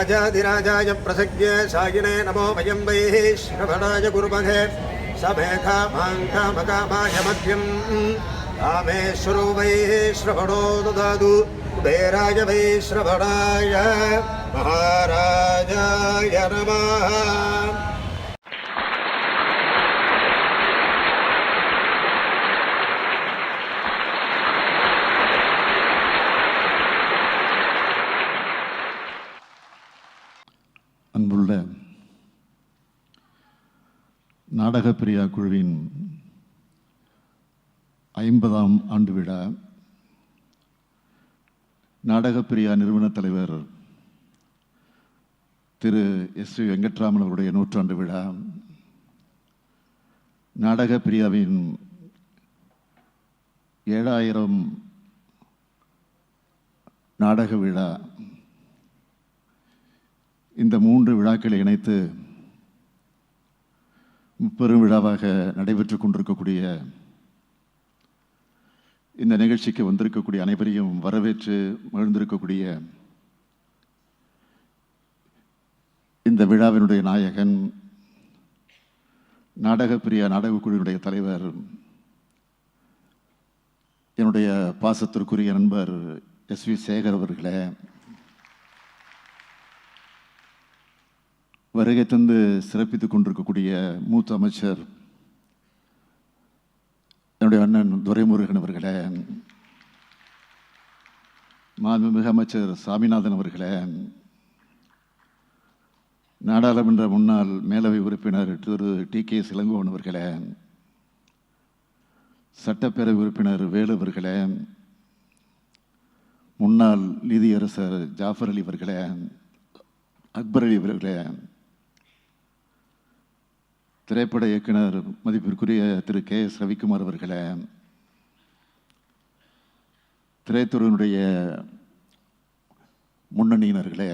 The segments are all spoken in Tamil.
రాజాధిరాజాయ ప్రసజ్ఞే సాగినే నమో భయం వై శ్రవణాయ గురుమఘే సభేకామాంకామకామాయమధ్యం రామేశ్వరో వై శ్రవణో దాదు కుబేరాయ వై శ్రవణాయ మహారాజాయ నమః நாடகப்பிரியா குழுவின் ஐம்பதாம் ஆண்டு விழா. நாடகப்பிரியா நிறுவன தலைவர் திரு எஸ் வி வெங்கட்ராமன் அவருடைய நூற்றாண்டு விழா. நாடகப்பிரியாவின் ஏழாயிரம் நாடக விழா. இந்த மூன்று விழாக்களை இணைத்து பெரும் விழாவாக நடைபெற்று கொண்டிருக்கக்கூடிய இந்த நிகழ்ச்சிக்கு வந்திருக்கக்கூடிய அனைவரையும் வரவேற்று மகிழ்ந்திருக்கக்கூடிய இந்த விழாவினுடைய நாயகன் நாடகப்பிரியா நாடகக்குழுவினுடைய தலைவர் என்னுடைய பாசத்திற்குரிய நண்பர் எஸ் வி சேகர் அவர்களே வருகை தந்து சிறப்பித்துக் கொண்டிருக்கக்கூடிய மூத்த அமைச்சர் என்னுடைய அண்ணன் துரைமுருகன் அவர்களே மாண்புமிகு அமைச்சர் சாமிநாதன் அவர்களே நாடாளுமன்ற முன்னாள் மேலவை உறுப்பினர் திரு. டி. கே. சிலங்கோவன் அவர்களே சட்டப்பேரவை உறுப்பினர் வேலு அவர்களே முன்னாள் நீதியரசர் ஜாஃபர் அலி அவர்களே அக்பர் அலி அவர்களே திரைப்பட இயக்குனர் மதிப்பிற்குரிய திரு கே எஸ் ரவிக்குமார் அவர்களே திரைத்துறையினுடைய முன்னணியினர்களே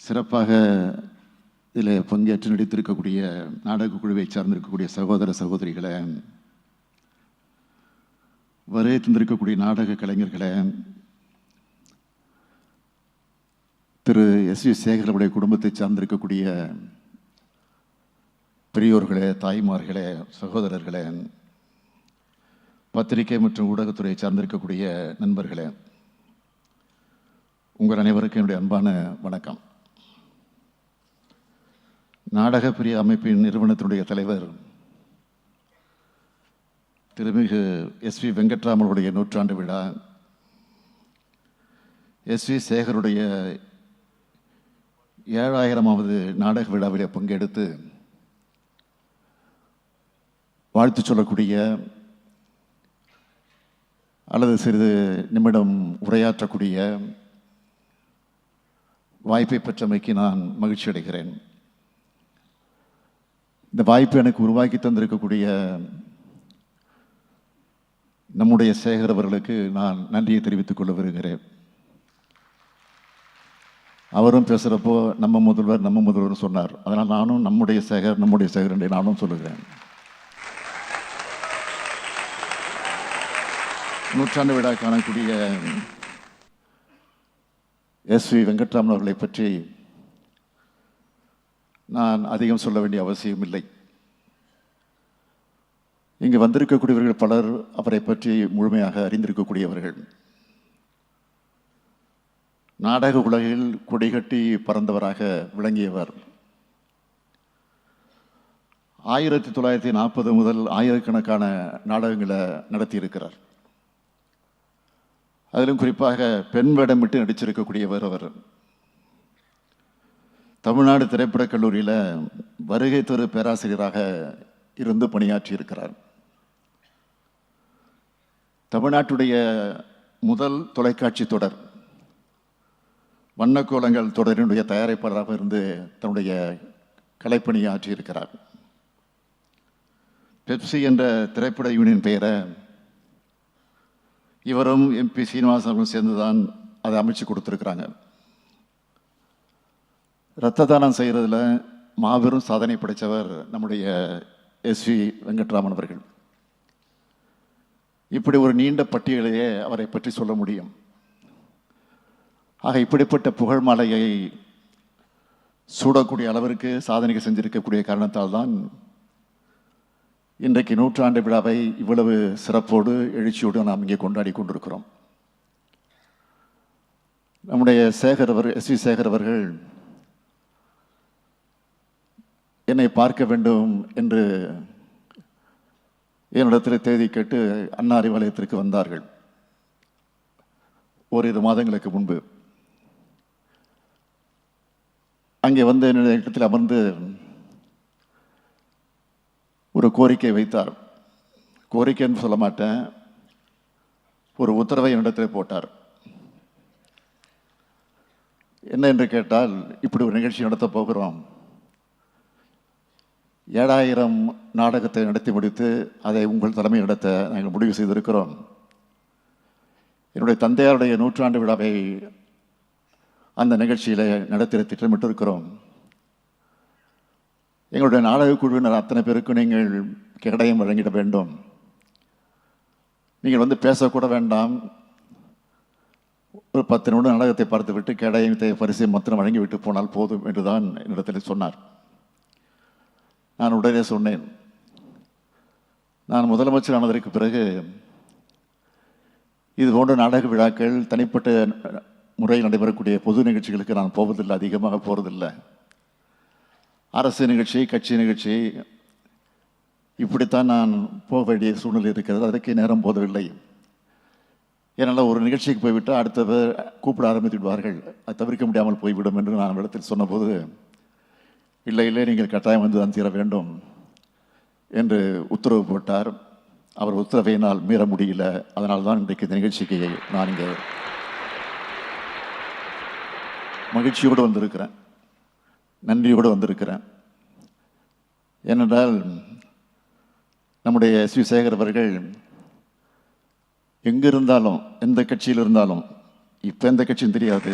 சிறப்பாக இதில் பங்கேற்று நடித்திருக்கக்கூடிய நாடக குழுவை சார்ந்திருக்கக்கூடிய சகோதர சகோதரிகளே வரைய தந்திருக்கக்கூடிய நாடக கலைஞர்களே திரு எஸ் வி சேகரவுடைய குடும்பத்தை சார்ந்திருக்கக்கூடிய பெரியோர்களே தாய்மார்களே சகோதரர்களே பத்திரிகை மற்றும் ஊடகத்துறையை சார்ந்திருக்கக்கூடிய நண்பர்களே உங்கள் அனைவருக்கும் என்னுடைய அன்பான வணக்கம். நாடக பிரிய அமைப்பின் நிறுவனத்தினுடைய தலைவர் திருமிகு எஸ் வி வெங்கட்ராமனுடைய நூற்றாண்டு விழா எஸ் வி சேகருடைய ஏழாயிரமாவது நாடக விழாவிலே பங்கெடுத்து வாழ்த்து சொல்லக்கூடிய அல்லது சிறிது நிமிடம் உரையாற்றக்கூடிய வாய்ப்பை பெற்றமைக்கு நான் மகிழ்ச்சி அடைகிறேன். இந்த வாய்ப்பு எனக்கு உருவாக்கி தந்திருக்கக்கூடிய நம்முடைய சேகர் அவர்களுக்கு நான் நன்றியை தெரிவித்துக் கொள்ள விரும்புகிறேன். அவரும் பேசுகிறப்போ நம்ம முதல்வர் நம்ம முதல்வர் சொன்னார். அதனால் நானும் நம்முடைய சேகர் நம்முடைய சேகர் என்று நானும் சொல்லுகிறேன். நூற்றாண்டு விழா காணக்கூடிய எஸ் வி வெங்கட்ராமன் அவர்களை பற்றி நான் அதிகம் சொல்ல வேண்டிய அவசியம் இல்லை. இங்கு வந்திருக்கக்கூடியவர்கள் பலர் அவரை பற்றி முழுமையாக அறிந்திருக்கக்கூடியவர்கள். நாடக உலகில் கொடிகட்டி பறந்தவராக விளங்கியவர். ஆயிரத்தி தொள்ளாயிரத்தி நாற்பது முதல் ஆயிரக்கணக்கான நாடகங்களை நடத்தியிருக்கிறார். அதிலும் குறிப்பாக பெண் வேடமிட்டு நடிச்சிருக்கக்கூடியவர் அவர். தமிழ்நாடு திரைப்படக் கல்லூரியில் வருகை தரு பேராசிரியராக இருந்து பணியாற்றியிருக்கிறார். தமிழ்நாட்டுடைய முதல் தொலைக்காட்சி தொடர் வண்ணக்கோலங்கள் தொடரினுடைய தயாரிப்பாளராக இருந்து தன்னுடைய கலைப்பணியாற்றியிருக்கிறார் பெப்சி என்ற திரைப்பட யூனியன் பெயரை இவரும் எம்பி சீனிவாசன் அவர்களும் சேர்ந்து தான் அதை அமைச்சு கொடுத்துருக்குறாங்க. இரத்த தானம் செய்கிறதுல மாபெரும் சாதனை படைத்தவர் நம்முடைய எஸ் வி வெங்கட்ராமன் அவர்கள். இப்படி ஒரு நீண்ட பட்டியலையே அவரை பற்றி சொல்ல முடியும். ஆக இப்படிப்பட்ட புகழ் மாலையை சூடக்கூடிய அளவிற்கு சாதனைக்கு செஞ்சிருக்கக்கூடிய காரணத்தால் தான் இன்றைக்கு நூற்றாண்டு விழாவை இவ்வளவு சிறப்போடு எழுச்சியோடு நாம் இங்கே கொண்டாடி கொண்டிருக்கிறோம். நம்முடைய சேகர் அவர் எஸ் வி சேகர் அவர்கள் என்னை பார்க்க வேண்டும் என்று என்னிடத்தில் தேதி கேட்டு அண்ணா அறிவாலயத்திற்கு வந்தார்கள். ஓரிரு மாதங்களுக்கு முன்பு. அங்கே வந்து என்னுடைய இடத்தில் அமர்ந்து ஒரு கோரிக்கை வைத்தார். கோரிக்கைன்னு சொல்ல மாட்டேன். ஒரு உத்தரவை என்னிடத்தில் போட்டார். என்ன என்று கேட்டால் இப்படி ஒரு நிகழ்ச்சி நடத்தப் போகிறோம். ஏழாயிரம் நாடகத்தை நடத்தி முடித்து அதை உங்கள் தலைமை நடத்த நாங்கள் முடிவு செய்திருக்கிறோம். என்னுடைய தந்தையாருடைய நூற்றாண்டு விழாவை அந்த நிகழ்ச்சியில் நடத்திட திட்டமிட்டிருக்கிறோம். எங்களுடைய நாடக குழுவினர் அத்தனை பேருக்கும் நீங்கள் கேடயம் வழங்கிட வேண்டும். நீங்கள் வந்து பேசக்கூட வேண்டாம். ஒரு பத்து நிமிடம் நாடகத்தை பார்த்துவிட்டு கேடயத்தை பரிசை மாத்திரம் வழங்கிவிட்டு போனால் போதும் என்றுதான் என்னிடத்தில் சொன்னார். நான் உடனே சொன்னேன். நான் முதலமைச்சர் ஆனதற்கு பிறகு இது போன்ற நாடக விழாக்கள் தனிப்பட்ட முறையில் நடைபெறக்கூடிய பொது நிகழ்ச்சிகளுக்கு நான் போவதில்லை அதிகமாக போகிறதில்லை அரசு நிகழ்ச்சி கட்சி நிகழ்ச்சி இப்படித்தான் நான் போக வேண்டிய சூழ்நிலை இருக்கிறது. அதற்கு நேரம் போதவில்லை. ஏனால் ஒரு நிகழ்ச்சிக்கு போய்விட்டால் அடுத்தவர் கூப்பிட ஆரம்பித்து விடுவார்கள் அது தவிர்க்க முடியாமல் போய்விடும் என்று நான் இடத்தில் சொன்னபோது இல்லை இல்லை நீங்கள் கட்டாயம் வந்து தான் தீர வேண்டும் என்று உத்தரவு போட்டார். அவர் உத்தரவையினால் மீற முடியல. அதனால் தான் இன்றைக்கு இந்த நிகழ்ச்சிக்கு நான் இங்கே மகிழ்ச்சியோடு வந்திருக்கிறேன். நன்றியோடு வந்திருக்கிறேன். ஏனென்றால் நம்முடைய எஸ் வி சேகர் அவர்கள் எங்கே இருந்தாலும் எந்த கட்சியில் இருந்தாலும் இப்போ எந்த கட்சியும் தெரியாது.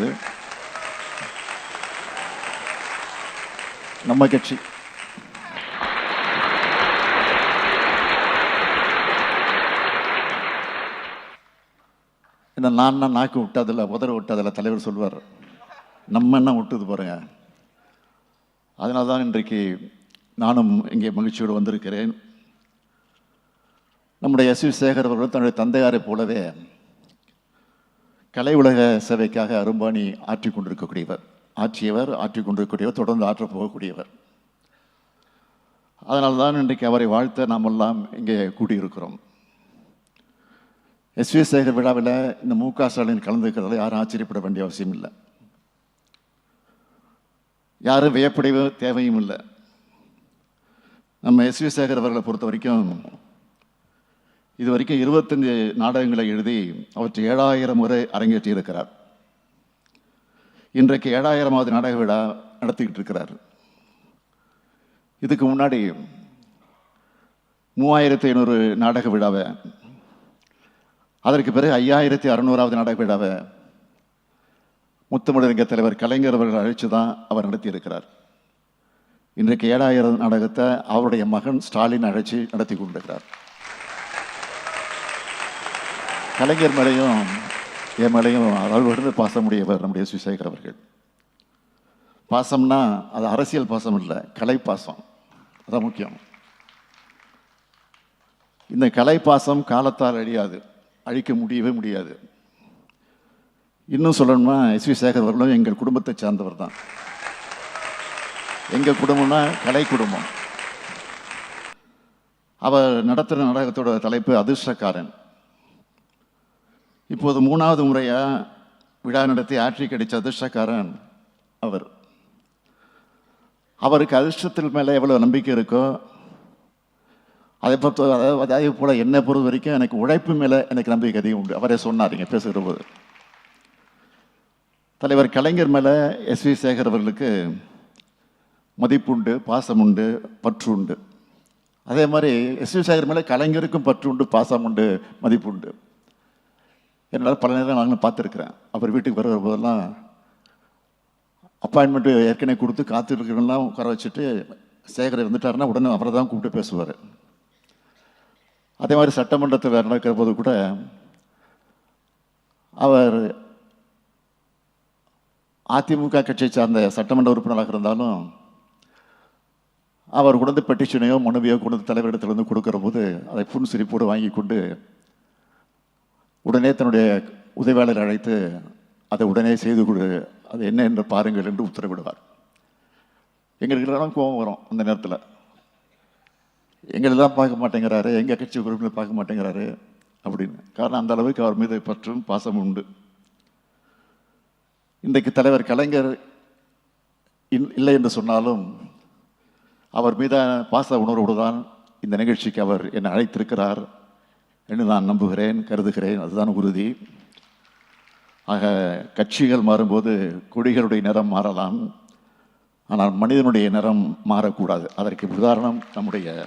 நம்ம கட்சி. என்ன நான் தான் நாக்கு விட்டதில்ல உதற விட்டதில்ல தலைவர் சொல்வார் நம்ம என்ன விட்டுது பாருங்க. அதனால தான் இன்றைக்கு நானும் இங்கே மகிழ்ச்சியோடு வந்திருக்கிறேன். நம்முடைய எஸ் வி சேகர் அவர்கள் தன்னுடைய தந்தையாரைப் போலவே கலை உலக சேவைக்காக அரும்பாணி ஆற்றிக் கொண்டிருக்கக்கூடியவர். ஆற்றியவர் ஆற்றி கொண்டிருக்கக்கூடியவர் தொடர்ந்து ஆற்றப் போகக்கூடியவர். அதனால தான் இன்றைக்கு அவரை வாழ்த்த நாமெல்லாம் இங்கே கூடியிருக்கிறோம். எஸ் வி சேகர் விழாவில் இந்த மு க ஸ்டாலின் கலந்துக்கிறதுல யாரும் ஆச்சரியப்பட வேண்டிய அவசியம் இல்லை. யாரும் வியப்படைய தேவையும் இல்லை. நம்ம எஸ் வி சேகர் அவர்களை பொறுத்த வரைக்கும் இது வரைக்கும் இருபத்தஞ்சு நாடகங்களை எழுதி அவற்றை ஏழாயிரம் முறை அரங்கேற்றியிருக்கிறார். இன்றைக்கு ஏழாயிரமாவது நாடக விழா நடத்திக்கிட்டு இருக்கிறார். இதுக்கு முன்னாடி மூவாயிரத்தி ஐநூறு நாடக விழாவை அதற்கு பிறகு ஐயாயிரத்தி அறுநூறாவது நாடக விழாவை முத்தமிழறிஞர் தலைவர் கலைஞர் அவர்கள் அழைச்சு தான் அவர் நடத்தியிருக்கிறார். இன்றைக்கு ஏழாயிரம் நாடகத்தை அவருடைய மகன் ஸ்டாலின் அழைச்சி நடத்தி கொண்டிருக்கிறார். கலைஞர் மேலையும் என் மேலையும் அளவுடன் பாசமுடையவர் நம்முடைய சுசேகர் அவர்கள். பாசம்னா அது அரசியல் பாசம் இல்லை கலை பாசம். அதான் முக்கியம். இந்த கலை பாசம் காலத்தால் அழியாது அழிக்க முடியவே முடியாது. இன்னும் சொல்லணும்னா எஸ் வி சேகர் அவர்களும் எங்கள் குடும்பத்தை சார்ந்தவர் தான் எங்கள் குடும்பம்னா கலை குடும்பம். அவர் நடத்துகிற நாடகத்தோட தலைப்பு அதிர்ஷ்டக்காரன். இப்போது மூணாவது முறையாக விழா நடத்தி ஆட்சி கிடைச்ச அதிர்ஷ்டக்காரன் அவர். அவருக்கு அதிர்ஷ்டத்தில் மேலே எவ்வளோ நம்பிக்கை இருக்கோ அதை பொறுத்த அதாவது அதே போல் என்னை பொறுத்த வரைக்கும் எனக்கு உழைப்பு மேலே எனக்கு நம்பிக்கை அதிகம் உண்டு. அவரே சொன்னார் இங்கே பேசுகிற போது. தலைவர் கலைஞர் மேலே எஸ் வி சேகர் அவர்களுக்கு மதிப்புண்டு பாசம் உண்டு பற்று உண்டு அதே மாதிரி எஸ் வி சேகர் மேலே கலைஞருக்கும் பற்று உண்டு பாசம் உண்டு மதிப்பு உண்டு என்னால் பல நேரம் நாங்களும் பார்த்துருக்குறேன். அவர் வீட்டுக்கு வர போதெல்லாம் அப்பாயின்மெண்ட்டு ஏற்கனவே கொடுத்து காத்திருக்கிறவங்களாம் உட்கார வச்சுட்டு சேகர் வந்துட்டாருன்னா உடனே அவரை தான் கூப்பிட்டு பேசுவார். அதே மாதிரி சட்டமன்றத்தில் நடக்கிற போது கூட அவர் அதிமுக கட்சியை சார்ந்த சட்டமன்ற உறுப்பினராக இருந்தாலும் அவர் கொண்டு பெட்டிஷனையோ மனுவையோ கொண்டு தலைவரிடத்திலிருந்து கொடுக்குற போது அதை புன் சிரிப்போடு வாங்கி கொண்டு உடனே தன்னுடைய உதவியாளர் அழைத்து அதை உடனே செய்து கொடு அது என்ன என்று பாருங்கள் என்று உத்தரவிடுவார். எங்களுக்கெல்லாம் கோபம் வரும் அந்த நேரத்தில். எங்களெல்லாம் பார்க்க மாட்டேங்கிறாரு எங்கள் கட்சி உறுப்பினர் பார்க்க மாட்டேங்கிறாரு அப்படின்னு. காரணம் அந்த அளவுக்கு அவர் மீது பற்றும் பாசமும் உண்டு. இன்றைக்கு தலைவர் கலைஞர் இல்லை என்று சொன்னாலும் அவர் மீதான பாச உணர்வோடு தான் இந்த நிகழ்ச்சிக்கு அவர் என்னை அழைத்திருக்கிறார் என்று நான் நம்புகிறேன் கருதுகிறேன். அதுதான் உறுதி. ஆக கட்சிகள் மாறும்போது கொடிகளுடைய நிறம் மாறலாம். ஆனால் மனிதனுடைய நிறம் மாறக்கூடாது. அதற்கு உதாரணம் நம்முடைய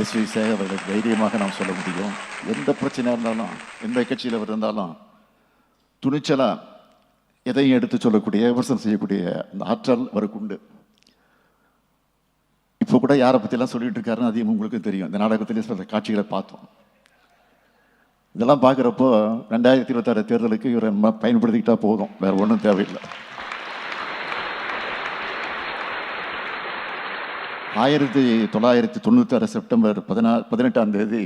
எஸ் வி சேகர் தைரியமாக நாம் சொல்ல முடியும். எந்த பிரச்சனையாக இருந்தாலும் எந்த கட்சியில் அவர் இருந்தாலும் துணிச்சலாக எதையும் எடுத்து சொல்லக்கூடிய விமர்சனம் செய்யக்கூடிய அந்த ஆற்றல் அவருக்கு உண்டு. இப்போ கூட யாரை பற்றிலாம் சொல்லிட்டு இருக்காருன்னு அதிகம் உங்களுக்கு தெரியும். இந்த நாடகத்திலே சில காட்சிகளை பார்த்தோம். இதெல்லாம் பார்க்குறப்போ ரெண்டாயிரத்தி இருபத்தாறு தேர்தலுக்கு இவரை நம்ம பயன்படுத்திக்கிட்டா போதும். வேறு ஒன்றும் தேவையில்லை. ஆயிரத்தி தொள்ளாயிரத்தி தொண்ணூத்தாறு செப்டம்பர் பதினா பதினெட்டாம் தேதி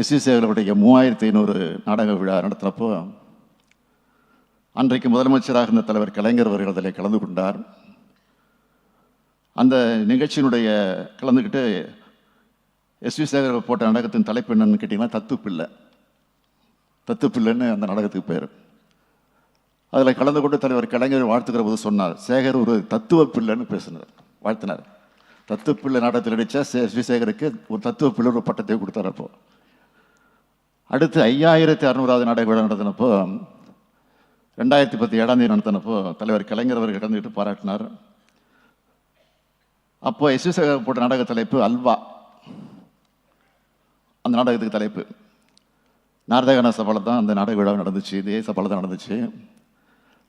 எஸ் சி சேகருடைய மூவாயிரத்தி ஐநூறு நாடக விழா நடத்துகிறப்போ அன்றைக்கு முதலமைச்சராக இருந்த தலைவர் கலைஞர் அவர்கள் அதில் கலந்து கொண்டார். அந்த நிகழ்ச்சியினுடைய கலந்துக்கிட்டு எஸ் வி சேகர் போட்ட நாடகத்தின் தலைப்பு என்னன்னு கேட்டிங்கன்னா தத்துப்பிள்ளை. தத்துப்பிள்ளைன்னு அந்த நாடகத்துக்கு பேர். அதில் கலந்து கொண்டு தலைவர் கலைஞர் வாழ்த்துக்கிற போது சொன்னார் சேகர் ஒரு தத்துவ பிள்ளைன்னு பேசினார் வாழ்த்தினார். தத்துப்பிள்ளை நாடகத்தில் நடித்த சே எஸ் வி சேகருக்கு ஒரு தத்துவ பிள்ளை ஒரு பட்டத்தை கொடுத்தார் அப்போது அடுத்து ஐயாயிரத்தி அறுநூறாவது நாடக விழா நடத்தினப்போ ரெண்டாயிரத்தி பத்து ஏழாம் தேதி நடத்தினப்போ தலைவர் கலைஞர் அவர்கள் கலந்துக்கிட்டு பாராட்டினார். அப்போ எஸ் வி சேகர் போட்ட நாடக தலைப்பு அல்வா. அந்த நாடகத்துக்கு தலைப்பு. நாரதகான சபாவில் தான் அந்த நாடக விழா நடந்துச்சு. இதே சபாவில் தான் நடந்துச்சு.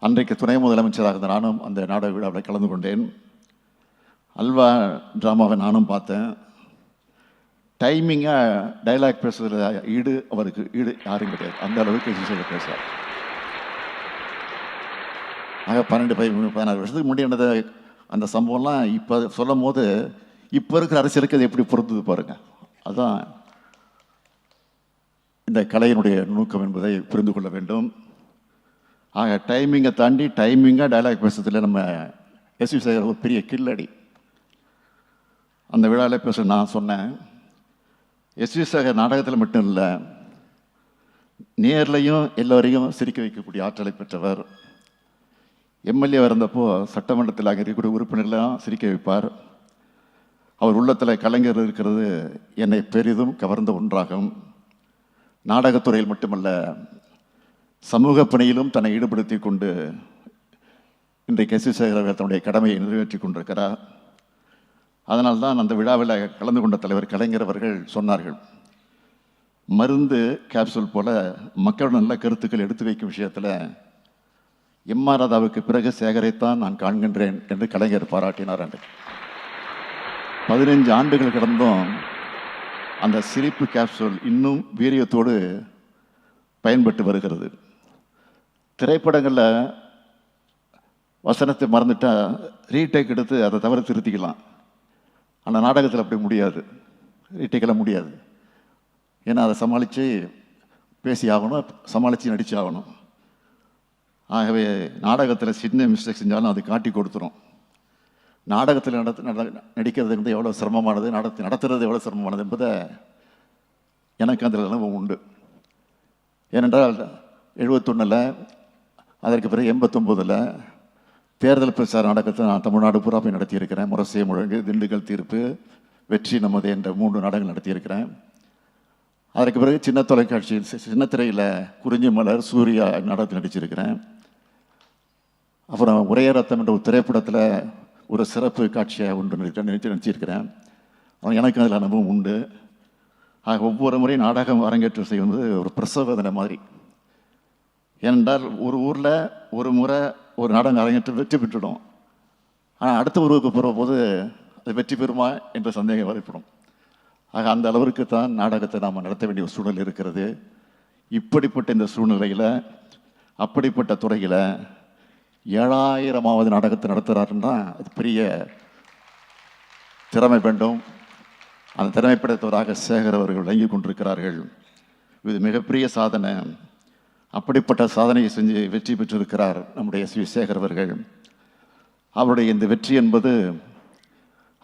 அன்றைக்கு துணை முதலமைச்சராக இருந்த நானும் அந்த நாடக விழாவில் கலந்து கொண்டேன். அல்வா ட்ராமாவை நானும் பார்த்தேன். டைமிங்காக டைலாக் பேசுகிற ஈடு அவருக்கு ஈடு யாரும் கிடையாது. அந்த அளவுக்கு இசு சேகர் பேசுகிறார் ஆக பன்னெண்டு பை பதினாறு வருஷத்துக்கு முன்னாடி நடந்த அந்த சம்பவம்லாம் இப்போ சொல்லும் போது இப்போ இருக்கிற அரசியலுக்கு அது எப்படி பொருந்தது பாருங்க. அதுதான் இந்த கலையினுடைய நுணுக்கம் என்பதை புரிந்து கொள்ள வேண்டும். ஆக டைமிங்கை தாண்டி டைமிங்காக டயலாக் பேசுறதுல நம்ம எஸ்வி சேகர் ஒரு பெரிய கில்லடி அந்த விழாவில் பேச நான் சொன்னேன். எஸ்வி சேகர் நாடகத்தில் மட்டும் இல்லை நேர்லையும் எல்லோரையும் சிரிக்க வைக்கக்கூடிய ஆற்றலை பெற்றவர் எம்எல்ஏ இருந்தப்போ சட்டமன்றத்தில் அங்கே இருக்கக்கூடிய உறுப்பினர்களெல்லாம் சிரிக்க வைப்பார். அவர் உள்ளத்தில் கலைஞர் இருக்கிறது என்னை பெரிதும் கவர்ந்த ஒன்றாகும். நாடகத்துறையில் மட்டுமல்ல சமூக பணியிலும் தன்னை ஈடுபடுத்தி கொண்டு இன்றைக்கு எஸ் சேகர் தன்னுடைய கடமையை நிறைவேற்றி கொண்டிருக்கிறார். அதனால்தான் அந்த விழாவில் கலந்து கொண்ட தலைவர் கலைஞர் அவர்கள் சொன்னார்கள் மருந்து கேப்சூல் போல மக்கள் நல்ல கருத்துக்கள் எடுத்து வைக்கும் விஷயத்தில் எம்ஆர் ராதாவுக்கு பிறகு சேகரைத்தான் நான் காண்கின்றேன் என்று கலைஞர் பாராட்டினார் அன்று. பதினைஞ்சு ஆண்டுகள் கடந்தும் அந்த சிரிப்பு கேப்சூல் இன்னும் வீரியத்தோடு பயன்பட்டு வருகிறது. திரைப்படங்களில் வசனத்தை மறந்துட்டால் ரீடேக் எடுத்து அதை தவிர திருத்திக்கலாம். ஆனால் நாடகத்தில் அப்படி முடியாது. ரீடேக்கெல்லாம் முடியாது. ஏன்னா அதை சமாளித்து பேசி ஆகணும் சமாளித்து நடித்து ஆகணும் ஆகவே நாடகத்தில் சின்ன மிஸ்டேக் செஞ்சாலும் அது காட்டி கொடுத்துரும். நாடகத்தில் நடத்த நட- நடிக்கிறது வந்து எவ்வளோ சிரமமானது நடத்து நடத்துறது எவ்வளோ சிரமமானது என்பதை எனக்கு அந்த அனுபவம் உண்டு. ஏனென்றால் எழுபத்தொன்னில் அதற்கு பிறகு எண்பத்தொம்போதில் தேர்தல் பிரச்சார நாடகத்தை நான் தமிழ்நாடு பூரா போய் நடத்தியிருக்கிறேன். முரசே முழங்கு திண்டுக்கல் தீர்ப்பு வெற்றி நமது என்ற மூன்று நாடகங்கள் நடத்தியிருக்கிறேன். அதற்கு பிறகு சின்ன தொலைக்காட்சியில் சின்ன திரையில் குறிஞ்சி மலர் சூர்யா நாடகத்தில் நடிச்சிருக்கிறேன். அப்புறம் உரைய ரத்தம் என்ற ஒரு திரைப்படத்தில் ஒரு சிறப்பு காட்சியாக ஒன்று நினைச்சு நடித்து நினச்சிருக்கிறேன் எனக்கு அதில் அனுபவம் உண்டு. ஆக ஒவ்வொரு முறையும் நாடகம் அரங்கேற்றம் செய்வது ஒரு பிரசவதனை மாதிரி. ஏனென்றால் ஒரு ஊரில் ஒரு முறை ஒரு நாடகம் அரங்கேற்றம் வெற்றி பெற்றுடும் ஆனால் அடுத்த ஊருக்கு போகிற போது அது வெற்றி பெறுமா என்ற சந்தேகம் ஏற்படும். ஆக அந்த அளவிற்கு தான் நாடகத்தை நாம் நடத்த வேண்டிய சூழல் இருக்கிறது. இப்படிப்பட்ட இந்த சூழ்நிலையில் அப்படிப்பட்ட துறையில் ஏழாயிரமாவது நாடகத்தை நடத்துகிறாருன்னா அது பெரிய திறமை வேண்டும். அந்த திறமை படைத்தவராக சேகர் அவர்கள் விளங்கி கொண்டிருக்கிறார்கள். இது மிகப்பெரிய சாதனை. அப்படிப்பட்ட சாதனையை செஞ்சு வெற்றி பெற்றிருக்கிறார் நம்முடைய ஸ்ரீ சேகர் அவர்கள். அவருடைய இந்த வெற்றி என்பது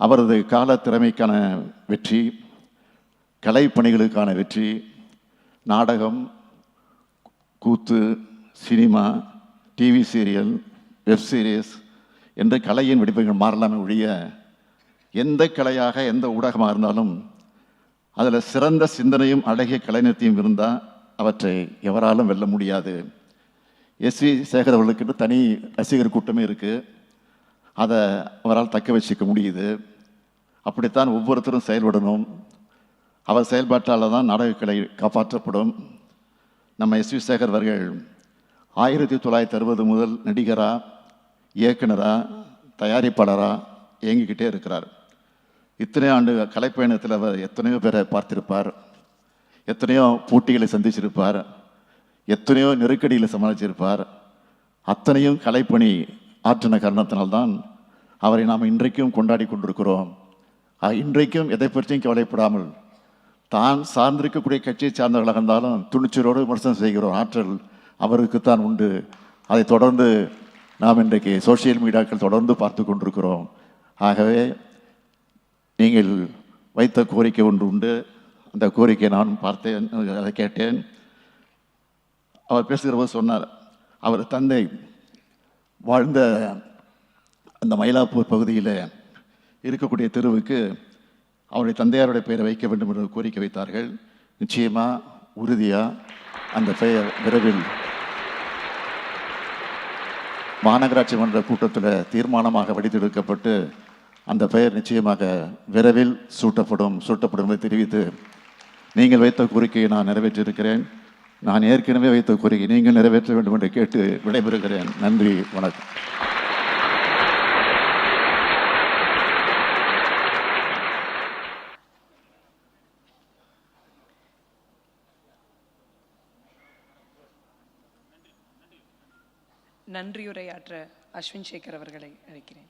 அவரது கால திறமைக்கான வெற்றி. கலைப்பணிகளுக்கான வெற்றி நாடகம் கூத்து cinema TV serial web series என்ற கலையின் வடிவங்கள் மாறலாமே ஒழிய எந்த கலையாக எந்த ஊடகமாக இருந்தாலும் அதில் சிறந்த சிந்தனையும் அழகிய கலைநத்தையும் இருந்தால் அவற்றை எவராலும் வெல்ல முடியாது. எஸ் வி சேகர் அவர்களுக்கு தனி ரசிகர் கூட்டமே இருக்குது அதை அவரால் தக்க வச்சுக்க முடியுது. அப்படித்தான் ஒவ்வொருத்தரும் செயல்படணும். அவர் செயல்பாட்டால் தான் நாடகக்கலை காப்பாற்றப்படும். நம்ம எஸ். வி சேகர் அவர்கள் ஆயிரத்தி தொள்ளாயிரத்தி அறுபது முதல் நடிகராக இயக்குனராக தயாரிப்பாளராக இயங்கிக்கிட்டே இருக்கிறார். இத்தனை ஆண்டு கலைப்பயணத்தில் அவர் எத்தனையோ பேரை பார்த்திருப்பார். எத்தனையோ போட்டிகளை சந்திச்சிருப்பார். எத்தனையோ நெருக்கடிகளை சமாளிச்சிருப்பார். அத்தனையும் கலைப்பணி ஆற்றின காரணத்தினால்தான் அவரை நாம் இன்றைக்கும் கொண்டாடி கொண்டிருக்கிறோம். இன்றைக்கும் எதை பற்றியும் கவலைப்படாமல் தான் சார்ந்திருக்கக்கூடிய கட்சியை சார்ந்தவர்களாக இருந்தாலும் துணிச்சலோடு விமர்சனம் செய்கிற ஆற்றல் அவருக்குத்தான் உண்டு. அதை தொடர்ந்து நாம் இன்றைக்கு சோஷியல் மீடியாக்கள் தொடர்ந்து பார்த்து கொண்டிருக்கிறோம். ஆகவே நீங்கள் வைத்த கோரிக்கை ஒன்று உண்டு. அந்த கோரிக்கையை நான் பார்த்தேன் அதை கேட்டேன். அவர் பேசுகிற போது சொன்னார் அவர் தந்தை வாழ்ந்த அந்த மயிலாப்பூர் பகுதியில் இருக்கக்கூடிய தெருவுக்கு அவருடைய தந்தையாருடைய பெயரை வைக்க வேண்டும் என்று கோரிக்கை வைத்தார்கள். நிச்சயமாக உறுதியாக அந்த பெயர் விரைவில் மாநகராட்சி மன்ற கூட்டத்தில் தீர்மானமாக வடித்தெடுக்கப்பட்டு அந்த பெயர் நிச்சயமாக விரைவில் சூட்டப்படும் சூட்டப்படும் என்பதை தெரிவித்து நீங்கள் வைத்த கோரிக்கையை நான் நிறைவேற்றியிருக்கிறேன். நான் ஏற்கனவே வைத்த கோரிக்கை நீங்கள் நிறைவேற்ற வேண்டும் என்று கேட்டு விடைபெறுகிறேன். நன்றி வணக்கம். நன்றியுரையாற்ற அஸ்வின் சேகர் அவர்களை அழைக்கிறேன்.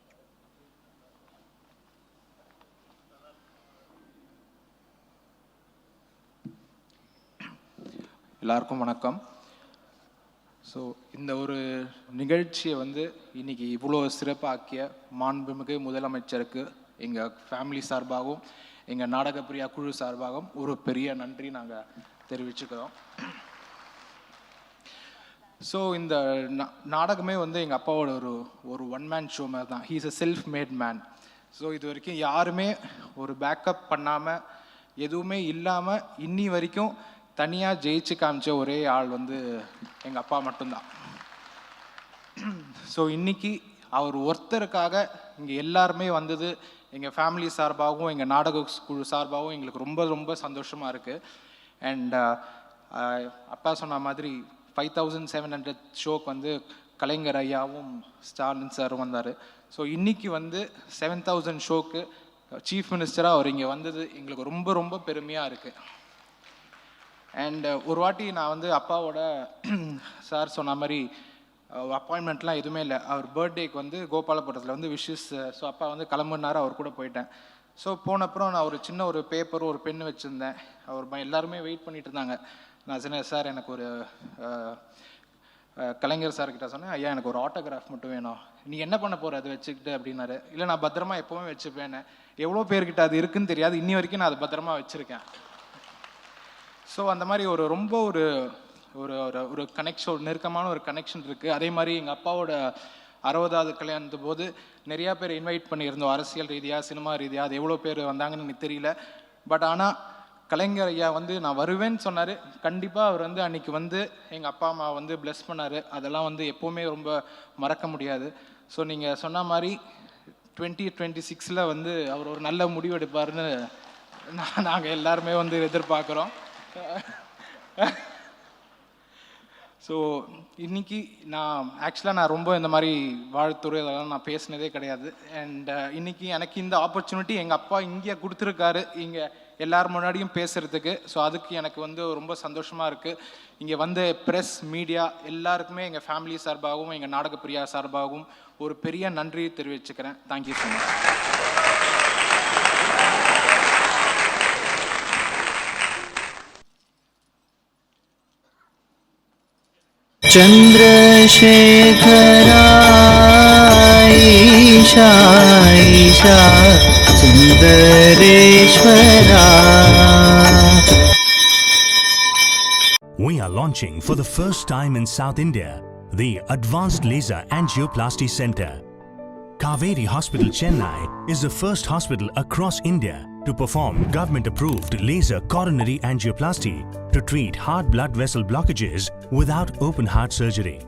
எல்லாருக்கும் வணக்கம். ஸோ இந்த ஒரு நிகழ்ச்சியை வந்து இன்னைக்கு இவ்வளோ சிறப்பாக்கிய மாண்புமிகு முதலமைச்சருக்கு எங்கள் ஃபேமிலி சார்பாகவும் எங்கள் நாடகப்பிரியா குழு சார்பாகவும் ஒரு பெரிய நன்றி நாங்கள் தெரிவிச்சுக்கிறோம். ஸோ இந்த நா- நாடகமே வந்து எங்கள் அப்பாவோட ஒரு ஒரு ஒன் மேன் ஷோ மாதிரி தான் he's a self made man so இது வரைக்கும் யாருமே ஒரு பேக்கப் பண்ணாமல் எதுவுமே இல்லாமல் இன்னி வரைக்கும் தனியாக ஜெயிச்சு காமிச்ச ஒரே ஆள் வந்து எங்கள் அப்பா மட்டும்தான். ஸோ இன்றைக்கி அவர் ஒருத்தருக்காக இங்கே எல்லாருமே வந்தது எங்கள் ஃபேமிலி சார்பாகவும் எங்கள் நாடக குழு சார்பாகவும் எங்களுக்கு ரொம்ப ரொம்ப சந்தோஷமாக இருக்குது அண்ட் அப்பா சொன்ன மாதிரி ஃபைவ் தௌசண்ட் செவன் ஹண்ட்ரட் ஷோக்கு வந்து கலைஞர் ஐயாவும் ஸ்டாலின் சாரும் வந்தார். ஸோ இன்றைக்கி வந்து செவன் தௌசண்ட் ஷோக்கு சீஃப் மினிஸ்டராக அவர் இங்கே வந்தது எங்களுக்கு ரொம்ப ரொம்ப பெருமையாக இருக்குது அண்ட் ஒரு வாட்டி நான் வந்து அப்பாவோட சார் சொன்ன மாதிரி அப்பாயின்மெண்ட்லாம் எதுவுமே இல்லை. அவர் பர்த்டேக்கு வந்து கோபாலபுரத்தில் வந்து விஷஸ் ஸோ அப்பா வந்து கிளம்புனார் அவர் கூட போயிட்டேன். ஸோ போனப்புறம் நான் ஒரு சின்ன ஒரு பேப்பரும் ஒரு பென் வச்சுருந்தேன். அவர் எல்லாருமே வெயிட் பண்ணிட்டு இருந்தாங்க. நான் சொன்னேன் சார் எனக்கு ஒரு கலைஞர் சார் கிட்ட சொன்னேன் ஐயா எனக்கு ஒரு ஆட்டோகிராஃப் மட்டும் வேணும். நீ என்ன பண்ண போற? அதை வச்சுக்கிட்டு அப்படின்னாரு. இல்லை நான் பத்திரமா எப்பவுமே வச்சுப்பேன்னு. எவ்வளோ பேர்கிட்ட அது இருக்குன்னு தெரியாது. இன்னி வரைக்கும் நான் அதை பத்திரமா வச்சுருக்கேன். ஸோ அந்த மாதிரி ஒரு ரொம்ப ஒரு ஒரு ஒரு ஒரு கனெக்ஷன் ஒரு நெருக்கமான ஒரு கனெக்ஷன் இருக்குது அதே மாதிரி எங்கள் அப்பாவோட அறுபதாவது கல்யாணத்து போது நிறையா பேர் இன்வைட் பண்ணியிருந்தோம். அரசியல் ரீதியாக சினிமா ரீதியாக அது எவ்வளோ பேர் வந்தாங்கன்னு எனக்கு தெரியல. பட் ஆனால் கலைஞர் ஐயா வந்து நான் வருவேன்னு சொன்னார். கண்டிப்பாக அவர் வந்து அன்னைக்கு வந்து எங்கள் அப்பா அம்மா வந்து ப்ளெஸ் பண்ணார். அதெல்லாம் வந்து எப்போவுமே ரொம்ப மறக்க முடியாது. ஸோ நீங்கள் சொன்ன மாதிரி டுவெண்ட்டி டுவெண்ட்டி சிக்ஸில் வந்து அவர் ஒரு நல்ல முடிவு எடுப்பாருன்னு நாங்கள் எல்லாருமே வந்து எதிர்பார்க்குறோம். ஸோ இன்னைக்கு நான் ஆக்சுவலாக நான் ரொம்ப இந்த மாதிரி வாழ்த்துறை அதெல்லாம் நான் பேசினதே கிடையாது. அண்ட் இன்றைக்கி எனக்கு இந்த ஆப்பர்ச்சுனிட்டி எங்கள் அப்பா இங்கே கொடுத்துருக்காரு. இங்கே எல்லார் முன்னாடியும் பேசுகிறதுக்கு ஸோ அதுக்கு எனக்கு வந்து ரொம்ப சந்தோஷமாக இருக்குது இங்கே வந்து ப்ரெஸ் மீடியா எல்லாருக்குமே எங்கள் ஃபேமிலி சார்பாகவும் எங்கள் நாடக பிரியா சார்பாகவும் ஒரு பெரிய நன்றி தெரிவிச்சுக்கிறேன் thank you so much Chandrashekhara Isha We are launching for the first time in South India the Advanced Laser Angioplasty Center. Kaveri Hospital Chennai is the first hospital across India to perform government-approved laser coronary angioplasty to treat hard blood vessel blockages without open heart surgery.